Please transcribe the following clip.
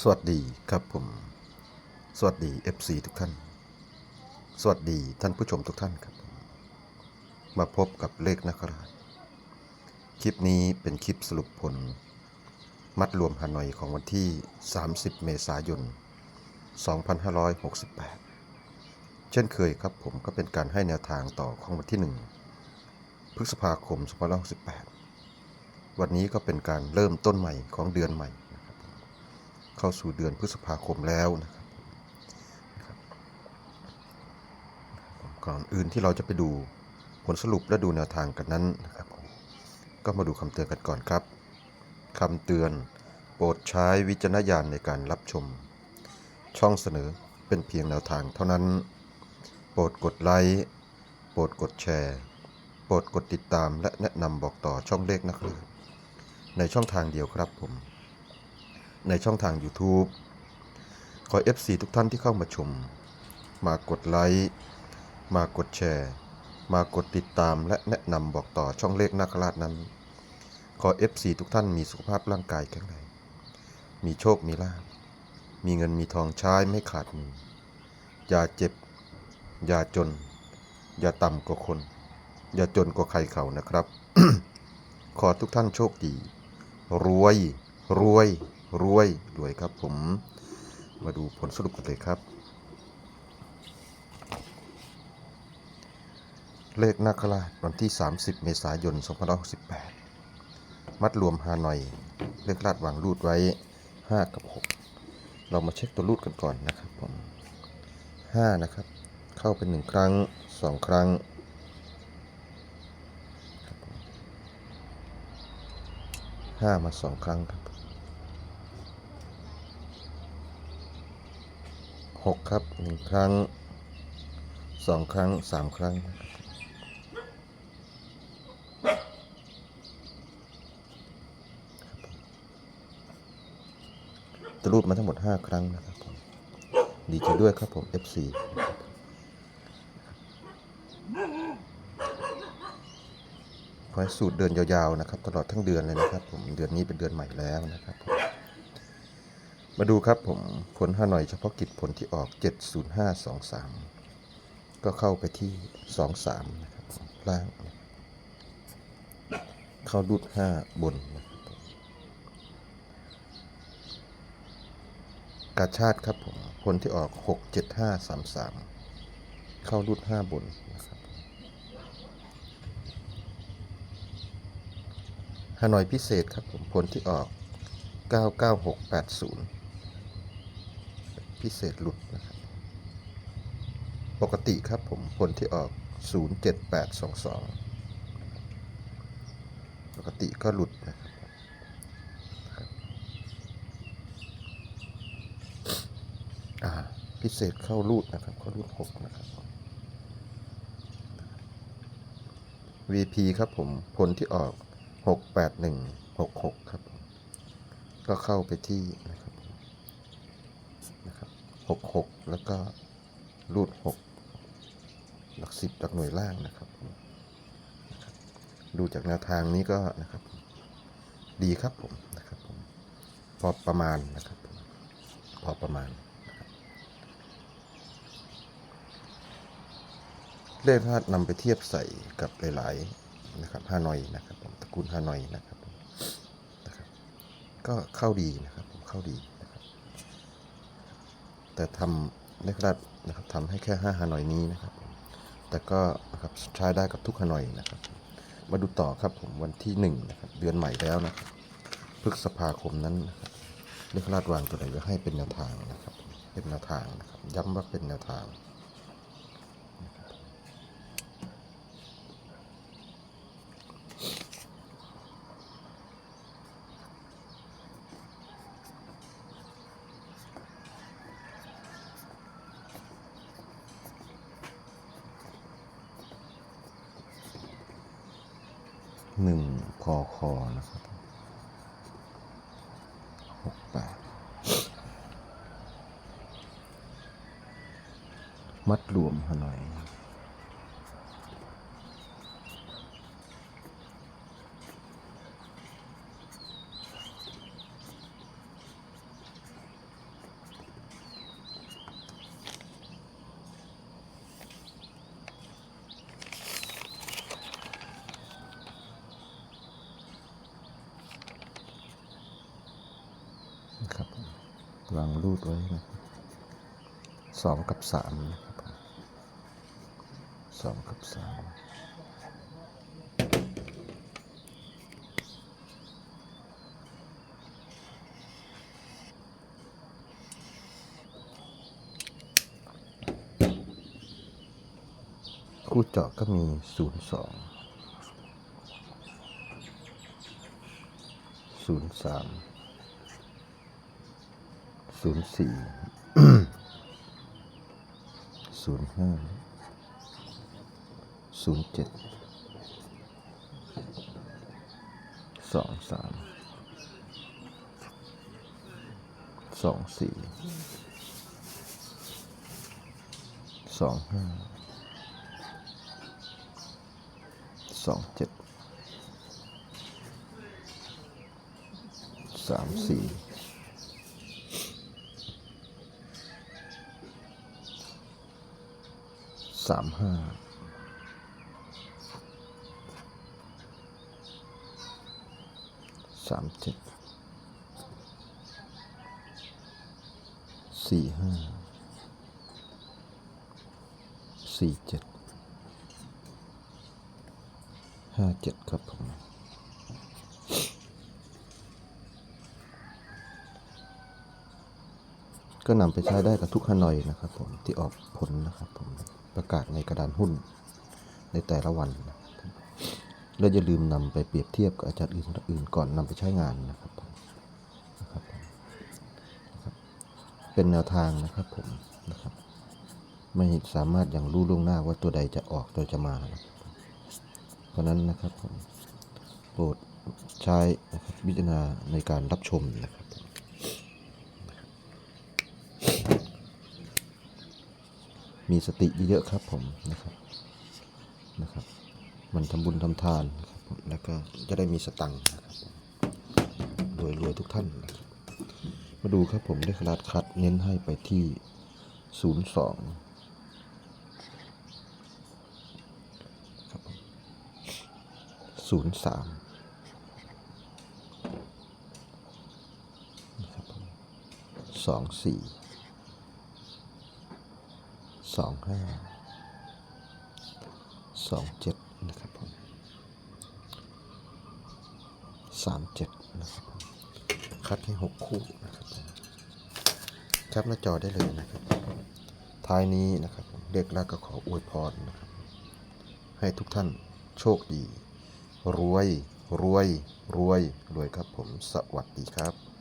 สวัสดีครับผม สวัสดี FC ทุกท่าน สวัสดีท่านผู้ชมทุกท่านครับ มาพบกับเลขนักราชคลิปนี้เป็นคลิปสรุปผล มัดรวมฮานอยของวันที่ 30 เมษายน 2568 เช่นเคยครับผมก็เป็นการให้แนวทางต่อของวันที่ 1 พฤษภาคม 2568 วันนี้ก็เป็นการเริ่มต้นใหม่ของเดือนใหม่ เข้าสู่เดือนพฤษภาคมแล้วนะครับก่อนอื่นที่เราจะไปดูผลสรุปและดูแนวทางกันนั้นนะครับ ก็มาดูคำเตือนกันก่อนครับคำเตือน โปรดใช้วิจารณญาณในการรับชม ช่องเสนอเป็นเพียงแนวทางเท่านั้น โปรดกดไลค์โปรดกดแชร์ โปรดกดติดตามและแนะนำบอกต่อช่องเลขนักเรียนในช่องทางเดียวครับผม ในช่องทาง YouTube ขอ FC ทุกท่านที่เข้ามาชม มากดไลค์มากดแชร์ มากดติดตามและแนะนำบอกต่อช่องเลขนาคราชนั้น ขอ FC ทุกท่านมีสุขภาพร่างกายแข็งแรงมีโชคมีลาภมีเงินมีทองใช้ไม่ขาดมืออย่าเจ็บ อย่าจน อย่าต่ำกว่าคน อย่าจนกว่าใครเขานะครับ ขอทุกท่านโชคดี รวย รวย รวยรวยครับผมมาดูผลสรุปกันเลยครับ เลขนาคราชวันที่ 30 เมษายน 2568 มัดรวมฮานอย เลขลาดวางรูดไว้ 5 กับ 6 เรามาเช็คตัวรูดกันก่อนนะครับผม5นะครับ เข้าเป็น 1 ครั้ง 2 ครั้งห้ามาสองครั้งครับ หกครับหนึ่งครั้งสองครั้งสามครั้งนะรูดมาทั้งหมดห้าครั้งนะครับผม ดีใจด้วยครับผม FC ขอให้สูตรเดินยาวๆนะครับ ตลอดทั้งเดือนเลยนะครับผม เดือนนี้เป็นเดือนใหม่แล้วนะครับผม มาดูครับผมผลฮานอยเฉพาะกิจผลที่ออก 70523 ก็เข้าไปที่ 23 นะครับล่าง เข้าดุด5 บนนะครับกาชาติครับผมผลที่ออก 67533 เข้าดุด5 บนนะครับฮานอยพิเศษครับผมผลที่ออก 99680 พิเศษหลุดนะครับ ปกติครับผมผลที่ออก 07822 ปกติก็หลุดนะครับพิเศษเข้ารูดนะครับ เข้ารูด 6 นะครับ VP ครับผม ผลที่ออกหกแปดหนึ่งหกหกครับ ก็เข้าไปที่นะครับ หกหกแล้วก็รูดหกหลักสิบหลักหน่วยล่างนะครับ ดูจากแนวทางนี้ก็นะครับ ดีครับผมนะครับผมพอประมาณนะครับผมพอประมาณเลขธาตุนำไปเทียบใส่กับหลายๆนะครับฮานอยนะครับผมตระกูลฮานอยนะครับนะครับ ก็เข้าดีนะครับผมเข้าดี แต่ทำเลขรัดนะครับทำให้แค่ห้าฮานอยนี้นะครับ แต่ก็นะครับใช้ได้กับทุกฮานอยนะครับ มาดูต่อครับผมวันที่หนึ่งนะครับเดือนใหม่แล้วนะครับพฤษภาคมนั้นนะครับเลขรัดวางตัวไหนไว้ให้เป็นแนวทางนะครับ เป็นแนวทางนะครับ ย้ำว่าเป็นแนวทาง หนึ่งพอคอนะครับหกแปดมัดรวมหน่อย นะครับ วางรูดไว้นะครับสองกับสามนะครับสองกับสามคู่เจาะก็มีศูนย์สอง ศูนย์สี่ศูนย์ห้าศูนย์เจ็ดสองสามสองสี่สองห้าสองเจ็ดสามสี่ สามห้าสามเจ็ดสี่ห้าสี่เจ็ดห้าเจ็ดครับผม ก็นำไปใช้ได้กับทุกฮานอยนะครับผมที่ออกผลนะครับผมประกาศในกระดานหุ้นในแต่ละวันนะและอย่าลืมนำไปเปรียบเทียบกับอาจารย์อื่นอื่นก่อนนำไปใช้งานนะครับผมนะครับนะรบเป็นแนวทางนะครับผมนะครับไม่สามารถอย่างรู้ล่วงหน้าว่าตัวใดจะออกตัวจะมาะเพราะนั้นนะครับผมโปรดใช้วิจารณาในการรับชมนะครับผ มีสติเยอะครับผมนะครับนะครับ มันทำบุญทำทานนะครับแล้วก็จะได้มีสตังค์นะครับรวยรวยทุกท่านนะครับมาดูครับผมได้ขนาดคัดเน้นให้ไปที่ศูนย์สองศูนย์สามสองสี่ สองห้าสองเจ็ดนะครับผมสามเจ็ดนะครับผมคัดให้หกคู่นะครับผมแคปหน้าจอได้เลยนะครับ ท้ายนี้นะครับผมเด็กแล้วก็ขออวยพรนะครับ ให้ทุกท่านโชคดี รวย รวย รวย รวยครับผม สวัสดีครับ